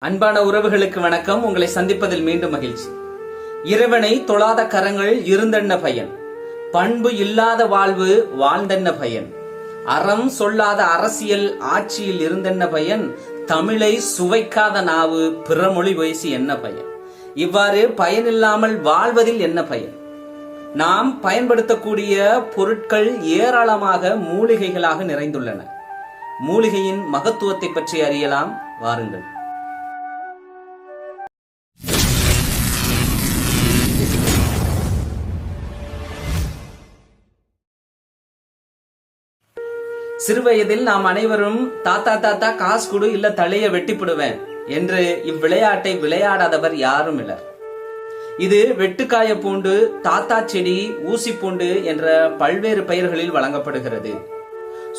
அன்பான உறவுகளுக்கு வணக்கம். உங்களை சந்திப்பதில் மீண்டும் மகிழ்ச்சி. இறைவனை தொழாத கரங்கள் இருந்தென்ன பயன்? பண்பு இல்லாத வாழ்வு வாழ்ந்தென்ன பயன்? அறம் சொல்லாத அரசியல் ஆட்சியில் இருந்தென்ன பயன்? தமிழை சுவைக்காத நாவு பிறமொழி வயசு என்ன பயன்? இவ்வாறு பயனில்லாமல் வாழ்வதில் என்ன பயன்? நாம் பயன்படுத்தக்கூடிய பொருட்கள் ஏராளமாக மூலிகைகளாக நிறைந்துள்ளன. மூலிகையின் மகத்துவத்தை பற்றி அறியலாம். வாருங்கள். சிறுவயதில் நாம் அனைவரும் தாத்தா தாத்தா காசு கொடு இல்ல தலைய வெட்டிப்பிடுவேன் என்று இவ்விளையாட்டை விளையாடாதவர் யாரும் இல்லை இது வெட்டுக்காய பூண்டு தாத்தா செடி ஊசி பூண்டு என்ற பல்வேறு பெயர்களில் வழங்கப்படுகிறது.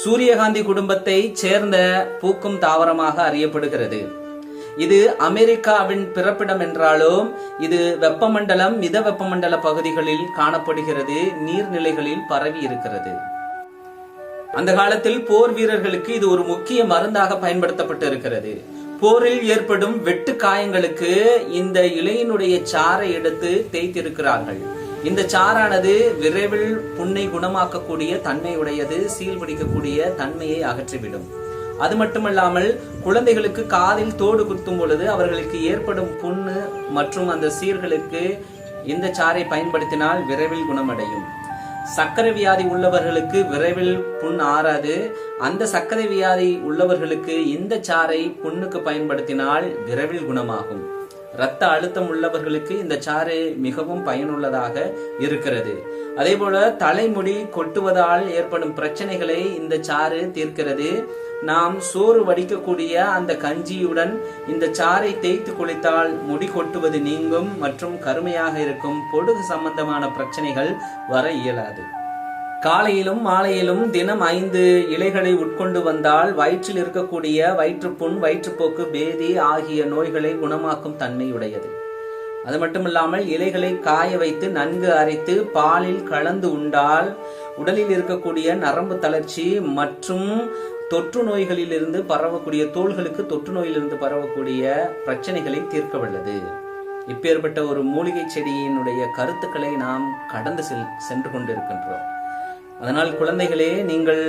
சூரியகாந்தி குடும்பத்தை சேர்ந்த பூக்கும் தாவரமாக அறியப்படுகிறது. இது அமெரிக்காவின் பிறப்பிடம் என்றாலும் இது வெப்பமண்டலம் மித வெப்பமண்டல பகுதிகளில் காணப்படுகிறது நீர்நிலைகளில் பரவி இருக்கிறது. அந்த காலத்தில் போர் வீரர்களுக்கு இது ஒரு முக்கிய மருந்தாக பயன்படுத்தப்பட்டு இருக்கிறது போரில் ஏற்படும் வெட்டு காயங்களுக்கு இந்த இலையினுடைய சாறை எடுத்து தேய்த்திருக்கிறார்கள். இந்த சாறானது விரைவில் புண்ணை குணமாக்கக்கூடிய தன்மையுடையது சீல் பிடிக்கக்கூடிய தன்மையை அகற்றிவிடும். அது மட்டுமல்லாமல் குழந்தைகளுக்கு காதில் தோடு குத்தும் பொழுது அவர்களுக்கு ஏற்படும் புண்ணு மற்றும் அந்த சீர்களுக்கு இந்த சாறை பயன்படுத்தினால் விரைவில் குணமடையும். சர்க்கரை வியாதி உள்ளவர்களுக்கு விரைவில் புண் ஆறாது. அந்த சர்க்கரை வியாதி உள்ளவர்களுக்கு இந்த சாறை புண்ணுக்கு பயன்படுத்தினால் விரைவில் குணமாகும். இரத்த அழுத்தம் உள்ளவர்களுக்கு இந்த சாறு மிகவும் பயனுள்ளதாக இருக்கிறது. அதே போல தலைமுடி கொட்டுவதால் ஏற்படும் பிரச்சனைகளை இந்த சாறு தீர்க்கிறது. நாம் சோறு வடிக்கக்கூடிய அந்த கஞ்சியுடன் இந்த சாறை தேய்த்து குளித்தால் முடி கொட்டுவது நீங்கும் மற்றும் கருமையாக இருக்கும். பொடுகு சம்பந்தமான பிரச்சனைகள் வர இயலாது. காலையிலும் மாலையிலும் தினம் ஐந்து இலைகளை உட்கொண்டு வந்தால் வயிற்றில் இருக்கக்கூடிய வயிற்றுப்புண் வயிற்றுப்போக்கு பேதி ஆகிய நோய்களை குணமாக்கும் தன்மையுடையது. அது மட்டுமில்லாமல் இலைகளை காய வைத்து நன்கு அரைத்து பாலில் கலந்து உண்டால் உடலில் இருக்கக்கூடிய நரம்பு தளர்ச்சி மற்றும் தொற்று நோய்களிலிருந்து பரவக்கூடிய தோள்களுக்கு தொற்று நோயிலிருந்து பரவக்கூடிய பிரச்சனைகளை தீர்க்க வல்லது இப்பேற்பட்ட ஒரு மூலிகை செடியினுடைய கருத்துக்களை நாம் கடந்து செல் சென்று கொண்டிருக்கின்றோம். அதனால் குழந்தைகளே நீங்கள்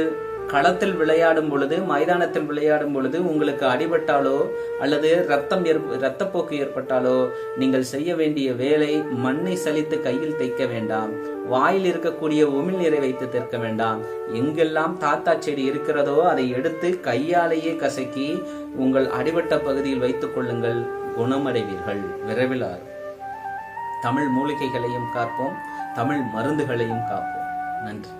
களத்தில் விளையாடும் பொழுது மைதானத்தில் விளையாடும் பொழுது உங்களுக்கு அடிபட்டாலோ அல்லது ரத்தம் ரத்தப்போக்கு ஏற்பட்டாலோ நீங்கள் செய்ய வேண்டிய வேலை மண்ணை சலித்து கையில் தைக்க வேண்டாம். வாயில் இருக்கக்கூடிய உமிழ்நீரை வைத்து தீர்க்க வேண்டாம். எங்கெல்லாம் தாத்தா செடி இருக்கிறதோ அதை எடுத்து கையாலேயே கசக்கி உங்கள் அடிபட்ட பகுதியில் வைத்துக் கொள்ளுங்கள். குணமடைவீர்கள். விரைவில் தமிழ் மூலிகைகளையும் காப்போம். தமிழ் மருந்துகளையும் காப்போம். நன்றி.